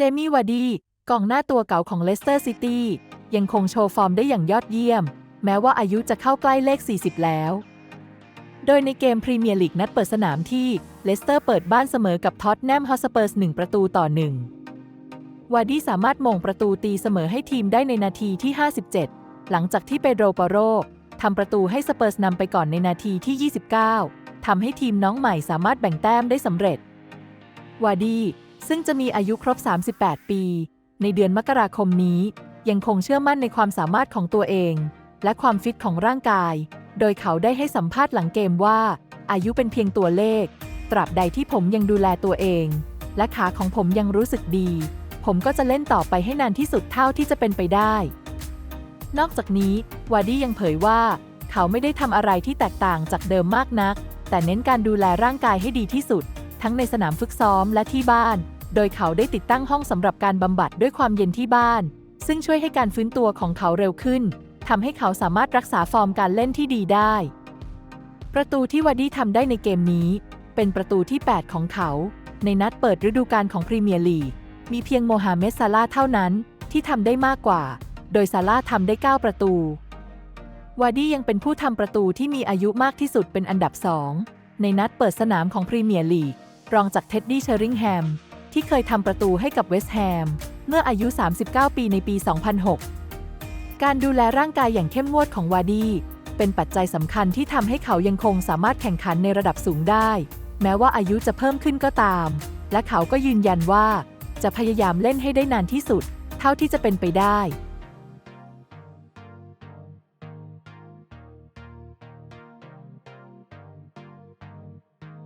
จมี่วาดีกองหน้าตัวเก่าของเลสเตอร์ซิตี้ยังคงโชว์ฟอร์มได้อย่างยอดเยี่ยม แม้ว่าอายุจะเข้าใกล้เลข 40 แล้ว โดยในเกมพรีเมียร์ลีกนัดเปิดสนามที่เลสเตอร์เปิดบ้านเสมอกับท็อตแนมฮอสเปอร์ส1ประตูต่อ1วาดีสามารถมงประตูตีเสมอให้ทีมได้ในนาทีที่ 57 หลังจากที่เปโดรปาโรทำประตูให้สเปอร์สนำไปก่อนในนาทีที่ 29ทำให้ทีมน้องใหม่สามารถแบ่งแต้มได้สำเร็จวาดี ซึ่งจะมีอายุครบ 38 ปี ในเดือนมกราคมนี้ ยังคงเชื่อมั่นในความสามารถของตัวเอง และความฟิตของร่างกาย โดยเขาได้ให้สัมภาษณ์หลังเกมว่า อายุเป็นเพียงตัวเลข ตราบใดที่ผมยังดูแลตัวเอง และขาของผมยังรู้สึกดี ผมก็จะเล่นต่อไปให้นานที่สุดเท่าที่จะเป็นไปได้ นอกจากนี้วาร์ดี้ยังเผยว่าเขาไม่ได้ทำอะไรที่แตกต่างจากเดิมมากนัก แต่เน้นการดูแลร่างกายให้ดีที่สุด ทั้งในสนามฝึกซ้อมและที่บ้าน โดยเขาได้ติดตั้งห้องสำหรับการบำบัดด้วยความเย็นที่บ้าน ซึ่งช่วยให้การฟื้นตัวของเขาเร็วขึ้นทำให้เขาสามารถรักษาฟอร์มการเล่นที่ดีได้ ประตูที่วาร์ดี้ทำได้ในเกมนี้ เป็นประตูที่ 8 ของเขา ในนัดเปิดฤดูกาลของพรีเมียร์ลีก มีเพียงโมฮัมเหม็ดซาลาเท่านั้นที่ทำได้มากกว่า โดยซาลาทำได้ 9 ประตู วาดี้ยังเป็นผู้ทำประตูที่มีอายุมากที่สุดเป็นอันดับ2ในนัดเปิดสนามของพรีเมียร์ลีก รองจากเท็ดดี้เชอริงแฮม ที่เคยทำประตูให้กับเวสต์แฮม เมื่ออายุ 39 ปีในปี 2006 การดูแลร่างกายอย่างเข้มงวดของวาร์ดี เป็นปัจจัยสำคัญที่ทำให้เขายังคงสามารถแข่งขันในระดับสูงได้ แม้ว่าอายุจะเพิ่มขึ้นก็ตาม และเขาก็ยืนยันว่า จะพยายามเล่นให้ได้นานที่สุด เท่าที่จะเป็นไปได้